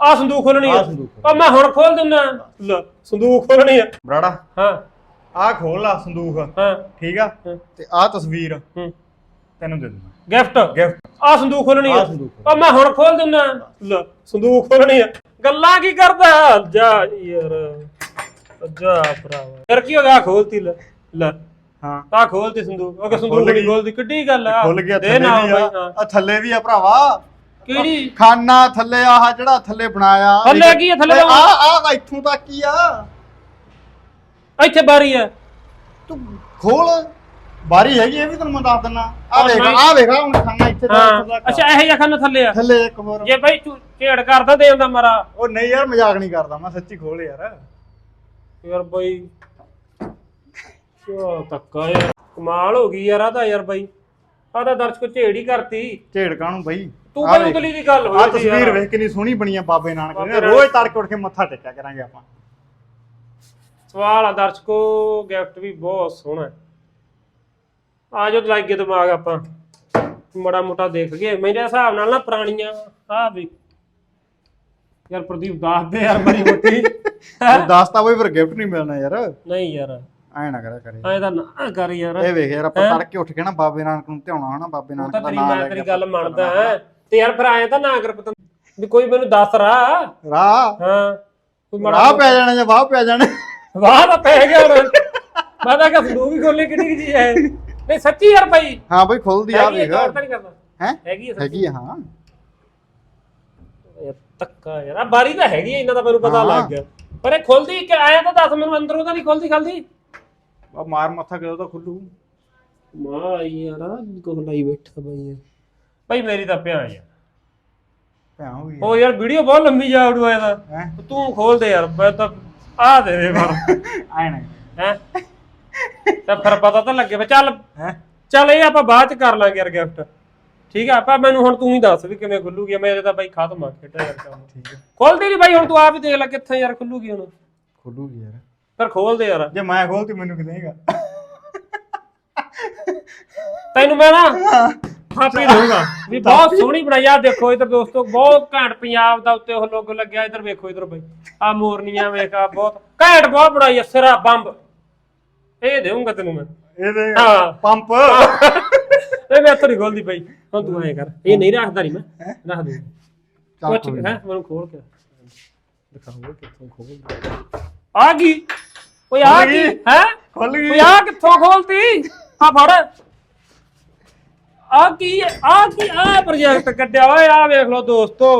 ਆ ਸੰਦੂਕ ਖੋਲਣੀ ਆ। ਆਹ ਸੰਦੂਕ ਮੈਂ ਹੁਣ ਖੋਲ ਦਿੰਦਾ। ਲੈ ਸੰਦੂਕ ਖੋਲਣੀ ਆ। ਬਰਾੜਾ। ਹਾਂ। ਆਹ ਖੋਲ ਲਾ ਸੰਦੂਕ। ਹਾਂ। ਠੀਕ ਆ? ਹਾਂ। ਤੇ ਆਹ ਤਸਵੀਰ ਹੂੰ। ਤੈਨੂੰ ਦੇ ਦੂੰਗਾ ਗਿਫਟ। ਗਿਫਟ। ਆ ਸੰਦੂਕ ਖੋਲਣੀ ਆ। ਆਹ ਸੰਦੂਕ ਮੈਂ ਹੁਣ ਖੋਲ ਦਿੰਦਾ। ਲੈ ਸੰਦੂਕ ਖੋਲਣੀ ਆ। ਗੱਲਾਂ ਕੀ ਕਰਦਾ? ਜਾ ਯਾਰ। ਜਾ ਭਰਾਵਾ। ਯਾਰ ਕੀ ਹੋ ਗਿਆ? ਖੋਲਤੀ ਲੈ। ਲੈ। ਹਾਂ। ਆ ਖੋਲਤੀ ਸੰਦੂਕ। ਉਹ ਕਿ ਸੰਦੂਕ ਖੁੱਲ ਨਹੀਂ ਗਈ। ਖੋਲਦੀ? ਕਿੱਡੀ ਗੱਲ ਆ। ਖੁੱਲ ਗਿਆ ਦੇ ਥੱਲੇ ਨਾ ਵੀ ਬਈ, ਆ ਹਾਂ। ਆ ਥੱਲੇ ਵੀ ਆ ਭਰਾਵਾ। ਕਿਹੜੀ? ਖਾਨਾ ਥੱਲੇ ਆਹ ਜਿਹੜਾ ਥੱਲੇ ਬਣਾਇਆ। ਥੱਲੇ ਕੀ ਆ, ਥੱਲੇ ਆ ਆ ਇੱਥੋਂ ਤੱਕ ਹੀ ਆ। ਇੱਥੇ ਬਾਰੀ ਆ। ਤੂੰ ਖੋਲ। ਬਾਰੀ ਹੈਗੀ ਇਹ ਵੀ ਤੈਨੂੰ ਮੈਂ ਦੱਸ ਦਿੰਦਾ ਆ ਵੇਖ ਨਹੀਂ। ਆ ਵੇਖ ਹੁਣ ਖਾਨਾ ਇੱਥੇ ਤੱਕ ਹਾਂ। ਤੱਕ ਅੱਛਾ ਇਹ ਜਿਹਾ ਖਾਨਾ ਥੱਲੇ ਆ। ਥੱਲੇ ਇੱਕ ਹੋਰ। ਜੇ ਬਈ ਤੂੰ ਝੇੜ ਕਰਦਾ ਦੇ ਜਾਂਦਾ ਮਾਰਾ। ਉਹ ਨਹੀਂ ਯਾਰ ਮਜ਼ਾਕ ਨਹੀਂ ਕਰਦਾ ਮੈਂ ਸੱਚੀ ਖੋਲ ਯਾਰ। ਯਾਰ ਬਈ ਕਿਆ ਤੱਕਾ ਯਾਰ? ਕਮਾਲ ਹੋ ਗਈ ਯਾਰ ਆ ਤਾਂ ਯਾਰ ਬਈ। ਆ ਤਾਂ ਦਰਸ਼ਕ ਝੇੜ ਹੀ ਕਰਤੀ। ਝੇੜਕਾਂ ਨੂੰ ਬਈ? ਤੂੰ ਆਹ ਬਈ ਵੇਖ। ਦੀ ਗੱਲ ਹੋਈ ਸੀ ਤਸਵੀਰ ਯਾਰ ਵੇਖ ਕਿੰਨੀ ਸੋਹਣੀ ਬਣੀ ਆ ਬਾਬੇ ਨਾਨਕ ਬਾਬੇ ਨਾਨਕ। ਰੋਜ਼ ਤੜਕੇ ਉੱਠ ਕੇ ਮੱਥਾ ਟੇਕਿਆ ਕਰਾਂਗੇ ਆਪਾਂ। ਸਵਾਲ ਆ ਦਰਸ਼ਕੋ ਗਿਫਟ ਵੀ ਬਹੁਤ ਸੋਹਣਾ। ਹੈ ਆ ਜੋ ਲੱਗੇ ਦਿਮਾਗ ਆਪਾਂ। ਮੜਾ ਮੋਟਾ ਦੇਖ ਗਏ ਮੇਰੇ ਹਿਸਾਬ ਨਾਲ ਨਾ ਪੁਰਾਣੀਆਂ ਆ ਵੀ। ਯਾਰ ਪ੍ਰਦੀਪ ਦੱਸ ਦੇ ਯਾਰ ਬੜੀ ਮੋਟੀ। ਦੱਸ ਤਾਂ ਬਈ ਫਿਰ ਗਿਫਟ ਨਹੀਂ ਮਿਲਣਾ ਯਾਰ। ਨਹੀਂ ਯਾਰ। ਐ ਨਾ ਕਰਿਆ ਕਰੇ ਐ ਤਾਂ ਨਾ ਕਰ ਯਾਰ। ਇਹ ਵੇਖ ਯਾਰ ਆਪਾਂ? ਤੜਕੇ ਉੱਠ ਕੇ ਨਾ ਬਾਬੇ ਨਾਨਕ ਨੂੰ ਧਿਆਉਣਾ ਹਨਾ ਬਾਬੇ ਨਾਨਕ ਤਾਂ ਦਾ ਤੇਰੀ ਨਾਮ ਮੈਂ ਲੈ ਤੇਰੀ ਕੇ ਗੱਲ ਮੰਨਦਾ। ਹੈ। ਤੇ ਯਾਰ ਫਿਰ ਐਂ ਤਾਂ ਨਾ ਕਰ ਪਤੰ ਵੀ ਕੋਈ ਮੈਨੂੰ ਦੱਸ ਰਾ ਰਾਹ? ਹਾਂ ਕੋਈ ਮਾੜਾ ਰਾਹ ਪੈ ਜਾਣਾ ਜਾਂ ਵਾਹ ਪੈ ਜਾਣੇ? ਵਾਹ ਤਾਂ ਪੈ ਗਿਆ ਹੁਣ। ਮੈਂ ਤਾਂ ਕਿ ਸੰਦੂਕ ਹੀ ਖੋਲੇ ਕਿਹੜੀ ਕੀ ਚੀਜ਼ ਹੈ ਨਹੀਂ ਸੱਚੀ ਯਾਰ ਭਾਈ ਹਾਂ ਬਈ ਖੁੱਲਦੀ ਆ ਹੈਗੀ ਹੈ ਵੇਖ। ਗੌਰ ਤਾਂ ਨਹੀਂ ਕਰਦਾ। ਹੈ? ਹੈਗੀ ਹੈ ਸੱਚੀ। ਹੈਗੀ ਆ ਹਾਂ। ਯਾਰ ਤੱਕਾ ਯਾਰ। ਆ ਬਾਰੀ ਤਾਂ ਹੈਗੀ ਹੈ ਇਹਨਾਂ ਦਾ ਮੈਨੂੰ ਪਤਾ ਹਾਂ। ਲੱਗ ਗਿਆ। ਪਰ ਇਹ ਖੁੱਲਦੀ ਕਿ ਆਇਆ ਤਾਂ ਦੱਸ ਮੈਨੂੰ ਅੰਦਰੋਂ ਤਾਂ ਨਹੀਂ ਖੁੱਲਦੀ ਖਲਦੀ। ਆ ਮਾਰ ਮੱਥਾ ਕਿਦੋਂ ਤਾਂ ਖੁੱਲੂ? ਮਾਂ ਯਾਰ ਕੋਹ ਲਈ ਬੈਠਾ ਬਈ ਯਾਰ ਭਾਈ ਮੇਰੀ ਤਾਂ ਪਿਆ ਯਾਰ ਭੈਣ ਹੋ ਗਈ ਉਹ ਯਾਰ ਵੀਡੀਓ ਬਹੁਤ ਲੰਮੀ ਜਾ ਉੜੂ ਇਹਦਾ। ਹੈ? ਤੂੰ ਖੋਲ ਦੇ ਯਾਰ ਮੈਂ ਤਾਂ ਆ ਦੇ ਦੇ ਪਰ ਐ ਨਾ। ਹੈ? ਤਾਂ ਫਿਰ ਪਤਾ ਤਾਂ ਲੱਗੇ ਵੀ ਚੱਲ ਹੈ? ਚੱਲ ਇਹ ਆਪਾਂ ਬਾਅਦ ਚ ਕਰ ਲਾਂਗੇ ਯਾਰ ਗਿਫਟ ਠੀਕ ਆ ਆਪਾਂ ਮੈਨੂੰ ਹੁਣ ਤੂੰ ਹੀ ਦੱਸ ਵੀ ਕਿਵੇਂ ਖੁੱਲੂਗੀ ਮੇਰੇ ਤਾਂ ਬਾਈ ਖਤਮ ਆ ਖੇਡਾ ਯਾਰ ਕੰਮ। ਠੀਕ ਹੈ ਖੋਲਦੀ ਨਹੀਂ ਬਾਈ ਹੁਣ ਤੂੰ ਆਪ ਹੀ ਦੇਖ ਲੈ ਕਿੱਥੇ ਯਾਰ ਖੁੱਲੂਗੀ ਹੁਣ। ਖੁੱਲੂਗੀ ਯਾਰ। ਪਰ ਖੋਲ ਦੇ ਯਾਰ। ਜੇ ਮੈਂ ਖੋਲਤੀ ਮੈਨੂੰ ਕਿਦੇਗਾ ਤੈਨੂੰ ਮੈਂ ਨਾ ਥਾਪੀ ਦਊਂਗਾ। ਵੀ ਬਹੁਤ ਸੋਹਣੀ ਬਣਾਈ ਆ। ਦੇਖੋ ਇਧਰ ਦੋਸਤੋ ਬਹੁਤ ਘੈਂਟ ਪੰਜਾਬ ਦਾ ਉੱਤੇ ਉਹ ਲੋਗੋ ਲੱਗਿਆ। ਇਧਰ ਵੇਖੋ ਇਧਰ ਬਈ। ਆ ਮੋਰਨੀਆਂ ਵੇਖ ਆ ਬਹੁਤ ਘੈਂਟ ਬਹੁਤ ਬਣਾਈ ਆ ਸਿਰਾ ਬੰਬ। ਇਹ ਦੇਊਂਗਾ ਤੈਨੂੰ ਮੈਂ। ਇਹਦੇ ਹਾਂ। ਪੰਪ। ਇਹ ਮੈਂ ਇੱਥੋਂ ਨਹੀਂ ਖੋਲਦੀ ਬਈ। ਹੁਣ ਤੂੰ ਐਂ ਕਰ। ਇਹ ਨਹੀਂ ਰੱਖਦਾ ਨਹੀਂ ਮੈਂ। ਰੱਖ ਦੂੰ। ਚੱਲ ਕੁਛ ਕੋਈ ਹੈ ਮੈਨੂੰ ਖੋਲ ਕੇ। ਦਿਖਾਓ ਕਿੱਥੋਂ ਖੋਲ ਆ ਗਈ। ਓਏ ਆ ਖੁੱਲ ਗਈ ਗਈ। ਹੈ? ਖੁੱਲ ਗਈ। ਓਏ ਆ ਕਿੱਥੋਂ ਖੋਲਤੀ? ਆ ਫੜ। ਆ ਕੀ ਆ ਕੀ ਆ ਪ੍ਰੋਜੈਕਟ ਕੱਢਿਆ ਓਏ ਆ ਵੇਖ ਲਓ ਦੋਸਤੋ।